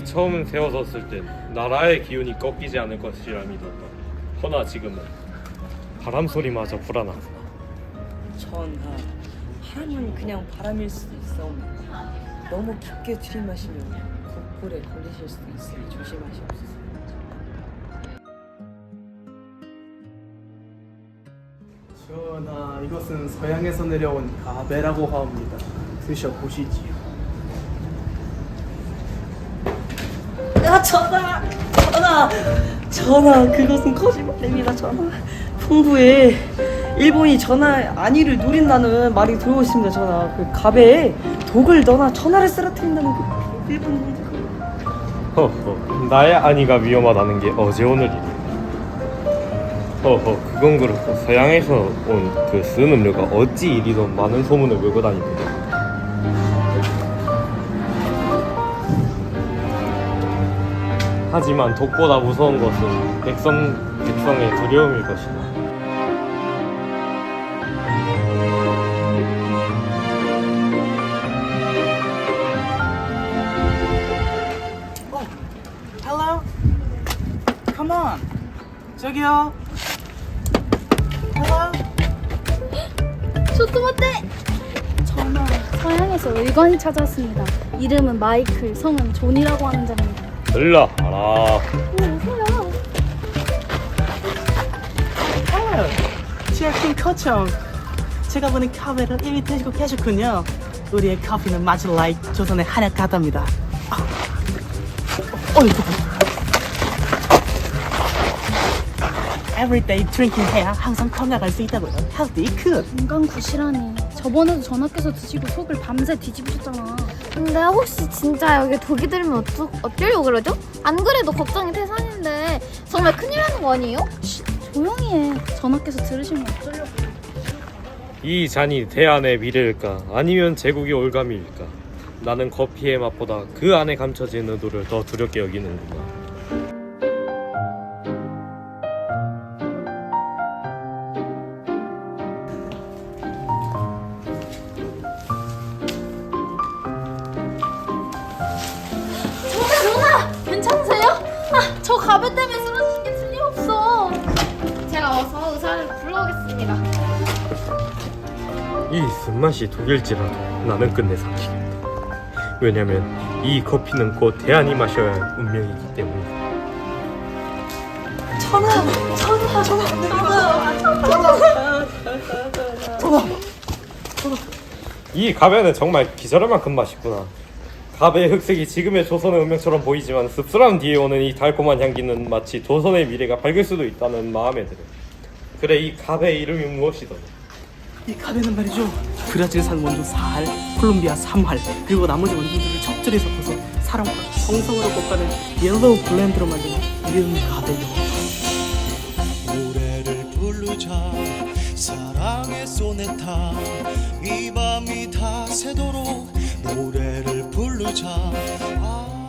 처음 세워졌을 땐 나라의 기운이 꺾이지 않을 것이라 믿었다. 허나 지금은 바람 소리마저 불안하구나. 전하, 바람은 그냥 바람일 수도 있어. 너무 깊게 들이마시면 곡불에 걸리실 수도 있으니 조심하시옵소서. 전하, 이것은 서양에서 내려온 가베라고 하옵니다. 드셔보시지요. 전하, 전하, 전하, 그것은 거짓말입니다, 전하. 풍부에 일본이 전하 안위를 노린다는 말이 들어오고 있습니다, 전하. 그 갑에 독을 넣어나 전하를 쓰러뜨린다는 그 일본 놈들. 허허, 나의 아니가 위험하다는 게 어제 오늘이다. 허허, 그건 그렇고 서양에서 온 그 쓴 음료가 어찌 이리도 많은 소문을 몰고 다니는데. 하지만 독보다 무서운 것은 백성 백성의 두려움일 것이다. Hello? Come on. 저기요. Hello? 초토마테! 전화 서양에서 의관이 찾아왔습니다. 이름은 마이클, 성은 존이라고 하는 자입니다. 들라 알아. 제큰 커청. 제가 보는 카페를 이미 드시고 계셨군요. 우리의 커피는 마치 라이 조선의 한약 같답니다. 아. 어이구. Everyday drinking 해야 항상 건강할 수 있다고요. Healthy, good. 건강 구시라니. 저번에도 전화께서 드시고 속을 밤새 뒤집으셨잖아. 근데 혹시 진짜 여기 독이 들면 어쩌, 어쩌려고 그러죠? 안 그래도 걱정이 태산인데 정말 큰일 나는 거 아니에요? 조용히 해. 전화께서 들으시면 어쩌려고. 이 잔이 대안의 미래일까 아니면 제국의 올가미일까 나는 커피의 맛보다 그 안에 감춰진 의도를 더 두렵게 여기는구나 가베 때문에 쓰러진 게 틀림없어. 제가 와서 의사를 불러오겠습니다. 이 쓴맛이 독일지라도 나는 끝내 삼키겠다 왜냐면 이 커피는 곧 대안이 마셔야 할 운명이기 때문이다 전하, 전하, 전하, 전하, 이 가베는 정말 기절할 만큼 맛있구나 가베의 흑색이 지금의 조선의 운명처럼 보이지만 씁쓸함 뒤에 오는 이 달콤한 향기는 마치 조선의 미래가 밝을 수도 있다는 마음에 들어 그래 이 가베의 이름이 무엇이더니 이 카페는 말이죠. 브라질산 원두 4할, 콜롬비아 3할, 그리고 나머지 원두들을 적절히 섞어서 사람과 성성으로 볶아낸 옐로우 블렌드로 만든 이름 가베요. 노래를 부르자 사랑의 소네타 이 노래를 부르자. 아